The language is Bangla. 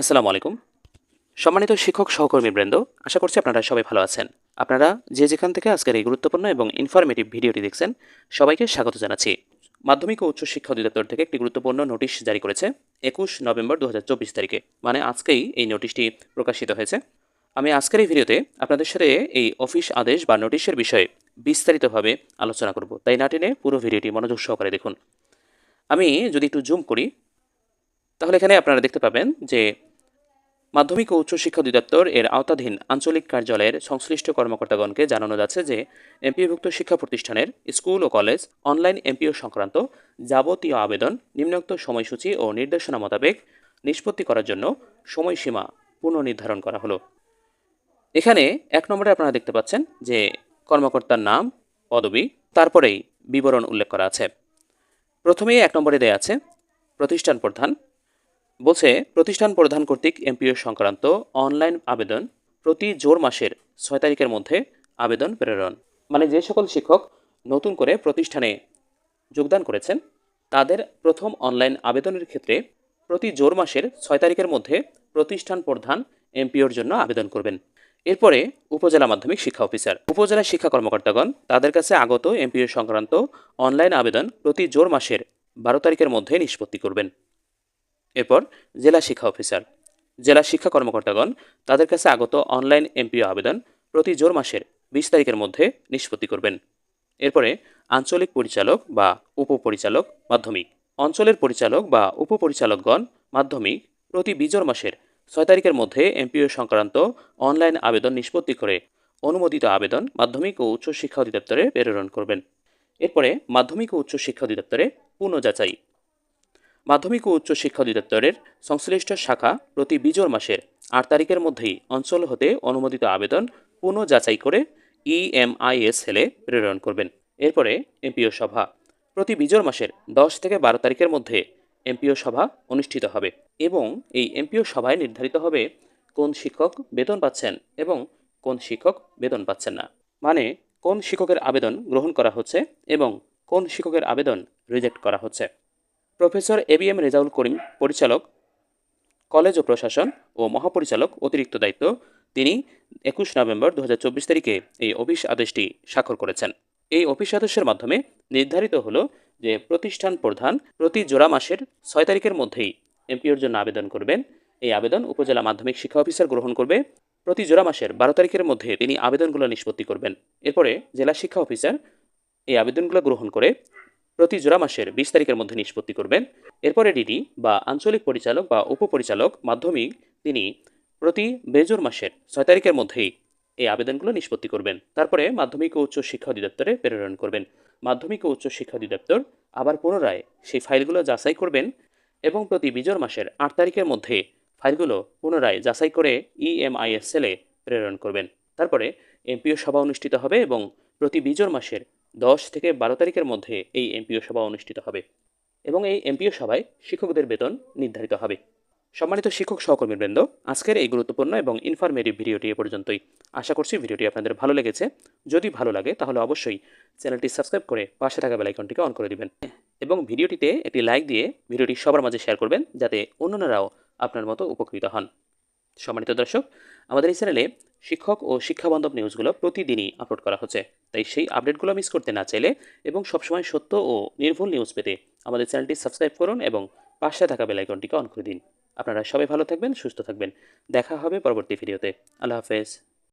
আসসালামু আলাইকুম। সম্মানিত শিক্ষক সহকর্মী বৃন্দ, আশা করছি আপনারা সবাই ভালো আছেন। আপনারা যে যেখান থেকে আজকের এই গুরুত্বপূর্ণ এবং ইনফরমেটিভ ভিডিওটি দেখছেন, সবাইকে স্বাগত জানাচ্ছি। মাধ্যমিক ও উচ্চ শিক্ষা অধিদপ্তর থেকে একটি গুরুত্বপূর্ণ নোটিশ জারি করেছে একুশ নভেম্বর দু হাজার চব্বিশ তারিখে। মানে আজকেই এই নোটিশটি প্রকাশিত হয়েছে। আমি আজকের এই ভিডিওতে আপনাদের সাথে এই অফিস আদেশ বা নোটিশের বিষয়ে বিস্তারিতভাবে আলোচনা করব। তাই না টেনে পুরো ভিডিওটি মনোযোগ সহকারে দেখুন। আমি যদি একটু জুম করি, তাহলে এখানে আপনারা দেখতে পাবেন যে মাধ্যমিক ও উচ্চশিক্ষা অধিদপ্তর এর আওতাধীন আঞ্চলিক কার্যালয়ের সংশ্লিষ্ট কর্মকর্তাগণকে জানানো যাচ্ছে যে এমপিওভুক্ত শিক্ষা প্রতিষ্ঠানের স্কুল ও কলেজ অনলাইন এমপিও সংক্রান্ত যাবতীয় আবেদন, নিম্নোক্ত সময়সূচি ও নির্দেশনা মোতাবেক নিষ্পত্তি করার জন্য সময়সীমা পুনর্নির্ধারণ করা হলো। এখানে এক নম্বরে আপনারা দেখতে পাচ্ছেন যে, কর্মকর্তার নাম, পদবি, তারপরেই বিবরণ উল্লেখ করা আছে। প্রথমেই এক নম্বরে দেয়া আছে, প্রতিষ্ঠান প্রধান বলছে, প্রতিষ্ঠান প্রধান কর্তৃক এমপিও সংক্রান্ত অনলাইন আবেদন প্রতি জোর মাসের ছয় তারিখের মধ্যে আবেদন প্রেরণ। মানে যে সকল শিক্ষক নতুন করে প্রতিষ্ঠানে যোগদান করেছেন, তাদের প্রথম অনলাইন আবেদনের ক্ষেত্রে প্রতি জোর মাসের ছয় তারিখের মধ্যে প্রতিষ্ঠান প্রধান এমপিওর জন্য আবেদন করবেন। এরপরে উপজেলা মাধ্যমিক শিক্ষা অফিসার। উপজেলা শিক্ষা কর্মকর্তাগণ তাদের কাছে আগত এমপিও সংক্রান্ত অনলাইন আবেদন প্রতি জোর মাসের বারো তারিখের মধ্যে নিষ্পত্তি করবেন। এরপর জেলা শিক্ষা অফিসার। জেলা শিক্ষা কর্মকর্তাগণ তাদের কাছে আগত অনলাইন এমপিও আবেদন প্রতি জোর মাসের বিশ তারিখের মধ্যে নিষ্পত্তি করবেন। এরপরে আঞ্চলিক পরিচালক বা উপপরিচালক মাধ্যমিক। অঞ্চলের পরিচালক বা উপপরিচালকগণ মাধ্যমিক প্রতি বিজোর মাসের ছয় তারিখের মধ্যে এমপিও সংক্রান্ত অনলাইন আবেদন নিষ্পত্তি করে অনুমোদিত আবেদন মাধ্যমিক ও উচ্চ শিক্ষা অধিদপ্তরে প্রেরণ করবেন। এরপরে মাধ্যমিক ও উচ্চ শিক্ষা অধিদপ্তরে পুনঃযাচাই মাধ্যমিক ও উচ্চ শিক্ষা অধিদপ্তরের সংশ্লিষ্ট শাখা প্রতি বিজোর মাসের আট তারিখের মধ্যেই অঞ্চল হতে অনুমোদিত আবেদন পুনঃ যাচাই করে ইএমআইএস সেলে প্রেরণ করবেন। এরপরে এমপিও সভা। প্রতি বিজোর মাসের দশ থেকে বারো তারিখের মধ্যে এমপিও সভা অনুষ্ঠিত হবে এবং এই এমপিও সভায় নির্ধারিত হবে কোন শিক্ষক বেতন পাচ্ছেন এবং কোন শিক্ষক বেতন পাচ্ছেন না। মানে কোন শিক্ষকের আবেদন গ্রহণ করা হচ্ছে এবং কোন শিক্ষকের আবেদন রিজেক্ট করা হচ্ছে। Professor A B M Rezaul Karim, পরিচালক, কলেজ ও প্রশাসন ও মহাপরিচালক অতিরিক্ত দায়িত্ব, তিনি একুশ নভেম্বর দু হাজার চব্বিশ তারিখে এই অফিস আদেশটি স্বাক্ষর করেছেন। এই অফিস আদেশের মাধ্যমে নির্ধারিত হলো যে প্রতিষ্ঠান প্রধান প্রতি জোড়া মাসের ছয় তারিখের মধ্যেই এমপিওর জন্য আবেদন করবেন। এই আবেদন উপজেলা মাধ্যমিক শিক্ষা অফিসার গ্রহণ করবে। প্রতি জোড়া মাসের বারো তারিখের মধ্যে তিনি আবেদনগুলো নিষ্পত্তি করবেন। এরপরে জেলা শিক্ষা অফিসার এই আবেদনগুলো গ্রহণ করে প্রতি জোড়া মাসের বিশ তারিখের মধ্যে নিষ্পত্তি করবেন। এরপরে ডিডি বা আঞ্চলিক পরিচালক বা উপপরিচালক মাধ্যমিক তিনি প্রতি বেজোর মাসের ছয় তারিখের মধ্যেই এই আবেদনগুলো নিষ্পত্তি করবেন। তারপরে মাধ্যমিক ও উচ্চ শিক্ষা অধিদপ্তরে প্রেরণ করবেন। মাধ্যমিক ও উচ্চ শিক্ষা অধিদপ্তর আবার পুনরায় সেই ফাইলগুলো যাচাই করবেন এবং প্রতি বিজোর মাসের আট তারিখের মধ্যে ফাইলগুলো পুনরায় যাচাই করে ইএমআইএস সেলে প্রেরণ করবেন। তারপরে এমপিও সভা অনুষ্ঠিত হবে এবং প্রতি বিজোর মাসের দশ থেকে বারো তারিখের মধ্যে এই এমপিও সভা অনুষ্ঠিত হবে এবং এই এমপিও সভায় শিক্ষকদের বেতন নির্ধারিত হবে। সম্মানিত শিক্ষক সহকর্মীবৃন্দ, আজকের এই গুরুত্বপূর্ণ এবং ইনফরমেটিভ ভিডিওটি এ পর্যন্তই। আশা করছি ভিডিওটি আপনাদের ভালো লেগেছে। যদি ভালো লাগে, তাহলে অবশ্যই চ্যানেলটি সাবস্ক্রাইব করে পাশে থাকা বেলাইকনটিকে অন করে দিবেন এবং ভিডিওটিতে একটি লাইক দিয়ে ভিডিওটি সবার মাঝে শেয়ার করবেন, যাতে অন্যরাও আপনার মতো উপকৃত হন। সম্মানিত দর্শক, আমাদের এই চ্যানেলে শিক্ষক ও শিক্ষাবান্ধব নিউজগুলো প্রতিদিনই আপলোড করা হচ্ছে। তাই সেই আপডেটগুলো মিস করতে না চাইলে এবং সবসময় সত্য ও নির্ভুল নিউজ পেতে আমাদের চ্যানেলটি সাবস্ক্রাইব করুন এবং পাশে থাকা বেলাইকনটিকে অন করে দিন। আপনারা সবাই ভালো থাকবেন, সুস্থ থাকবেন। দেখা হবে পরবর্তী ভিডিওতে। আল্লাহ হাফেজ।